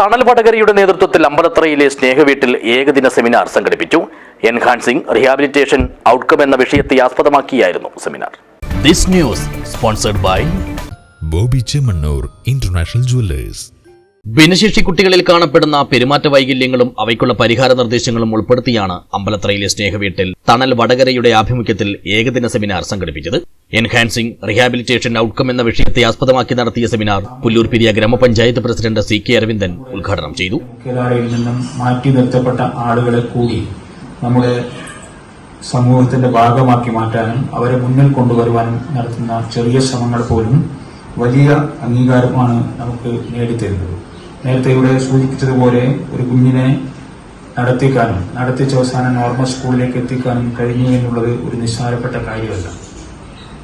തണൽ വടകരയുടെ നേതൃത്വത്തിൽ അമ്പലത്രയിലെ സ്നേഹവീട്ടിൽ ഏകദിന സെമിനാർ സംഘടിപ്പിച്ചു. എൻഹാൻസിംഗ് റിഹാബിലിറ്റേഷൻ ഔട്ട്കം എന്ന വിഷയത്തെ ആസ്പദമാക്കിയായിരുന്നു seminar. This news sponsored by Bobby Chemmanur international jewellers. ഭിന്നശേഷി കുട്ടികളിൽ കാണപ്പെടുന്ന പെരുമാറ്റ വൈകല്യങ്ങളും അവയ്ക്കുള്ള പരിഹാര നിർദ്ദേശങ്ങളും ഉൾപ്പെടുത്തിയാണ് അമ്പലത്രയിലെ സ്നേഹവീട്ടിൽ തണൽ വടകരയുടെ ആഭിമുഖ്യത്തിൽ ഏകദിന സെമിനാർ സംഘടിപ്പിച്ചത്. എൻഹാൻസിംഗ് റിഹാബിലിറ്റേഷൻ ഔട്ട്കം എന്ന വിഷയത്തെ ആസ്പദമാക്കി നടത്തിയ സെമിനാർ പുല്ലൂർ പിരിയ ഗ്രാമപഞ്ചായത്ത് പ്രസിഡന്റ് സി കെ അരവിന്ദൻ ഉദ്ഘാടനം ചെയ്തു. നിന്നും മാറ്റി നിർത്തപ്പെട്ട ആളുകളെ കൂടി നമ്മുടെ സമൂഹത്തിന്റെ ഭാഗമാക്കി മാറ്റാനും അവരെ മുന്നിൽ കൊണ്ടുവരുവാനും നടത്തുന്ന ചെറിയ ശ്രമങ്ങൾ പോലും വലിയ അംഗീകാരമാണ് നമുക്ക് നേടിത്തരുന്നത്. നേരത്തെ ഇവിടെ സൂചിപ്പിച്ചതുപോലെ ഒരു കുഞ്ഞിനെ നടത്തിക്കാനും നടത്തിച്ച അവസാനം നോർമൽ സ്കൂളിലേക്ക് എത്തിക്കാനും കഴിഞ്ഞു എന്നുള്ളത് ഒരു നിസ്സാരപ്പെട്ട കാര്യമല്ല.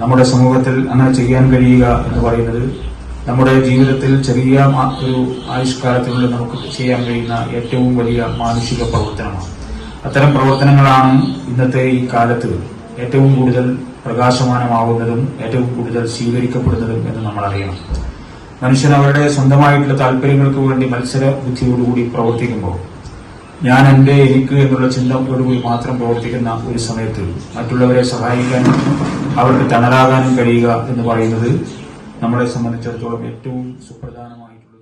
നമ്മുടെ സമൂഹത്തിൽ അങ്ങനെ ചെയ്യാൻ കഴിയുക എന്ന് പറയുന്നത് നമ്മുടെ ജീവിതത്തിൽ ചെറിയ ഒരു ആയുഷ്കാലത്തിനുള്ളിൽ നമുക്ക് ചെയ്യാൻ കഴിയുന്ന ഏറ്റവും വലിയ മാനുഷിക പ്രവർത്തനമാണ്. അത്തരം പ്രവർത്തനങ്ങളാണ് ഇന്നത്തെ ഈ കാലത്ത് ഏറ്റവും കൂടുതൽ പ്രകാശമാനമാവുന്നതും ഏറ്റവും കൂടുതൽ സ്വീകരിക്കപ്പെടുന്നതും എന്ന് നമ്മൾ അറിയണം മനുഷ്യൻ അവരുടെ സ്വന്തമായിട്ടുള്ള താല്പര്യങ്ങൾക്ക് വേണ്ടി മത്സര ബുദ്ധിയോടുകൂടി പ്രവർത്തിക്കുമ്പോൾ ഞാൻ എന്റെ എനിക്ക് എന്നുള്ള ചിന്തയോടുകൂടി മാത്രം പ്രവർത്തിക്കുന്ന ഒരു സമയത്ത് മറ്റുള്ളവരെ സഹായിക്കാനും അവർക്ക് തണലാകാനും കഴിയുക എന്ന് പറയുന്നത് നമ്മളെ സംബന്ധിച്ചിടത്തോളം ഏറ്റവും സുപ്രധാനമായിട്ടുള്ള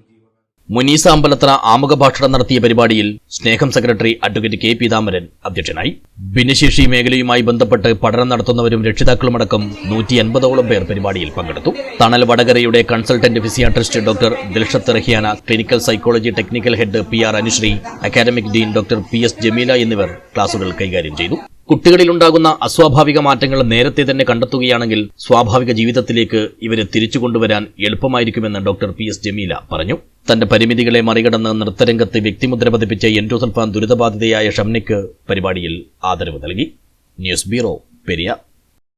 മുനീസ അമ്പലത്ര ആമുഖ ഭാഷണം നടത്തിയ പരിപാടിയിൽ സ്നേഹം സെക്രട്ടറി അഡ്വക്കേറ്റ് കെ പീതാംബരൻ അധ്യക്ഷനായി. ഭിന്നശേഷി മേഖലയുമായി ബന്ധപ്പെട്ട് പഠനം നടത്തുന്നവരും രക്ഷിതാക്കളുമടക്കം നൂറ്റി അൻപതോളം പേർ പരിപാടിയിൽ പങ്കെടുത്തു. തണൽ വടകരയുടെ consultant physiatrist doctor Dilshath Rahiyana clinical psychology technical head P R Anushree academic dean doctor P S Jameela എന്നിവർ ക്ലാസുകൾ കൈകാര്യം ചെയ്തു. കുട്ടികളിലുണ്ടാകുന്ന അസ്വാഭാവിക മാറ്റങ്ങൾ നേരത്തെ തന്നെ കണ്ടെത്തുകയാണെങ്കിൽ സ്വാഭാവിക ജീവിതത്തിലേക്ക് ഇവരെ തിരിച്ചു കൊണ്ടുവരാൻ എളുപ്പമായിരിക്കുമെന്ന് ഡോക്ടർ പി എസ് ജമീല പറഞ്ഞു. തന്റെ പരിമിതികളെ മറികടന്ന് നൃത്തരംഗത്ത് വ്യക്തിമുദ്ര പതിപ്പിച്ച എൻഡോസൽഫാൻ ദുരിതബാധിതയായ ഷംനയ്ക്ക് പരിപാടിയിൽ ആദരവ് നൽകി. News bureau Periya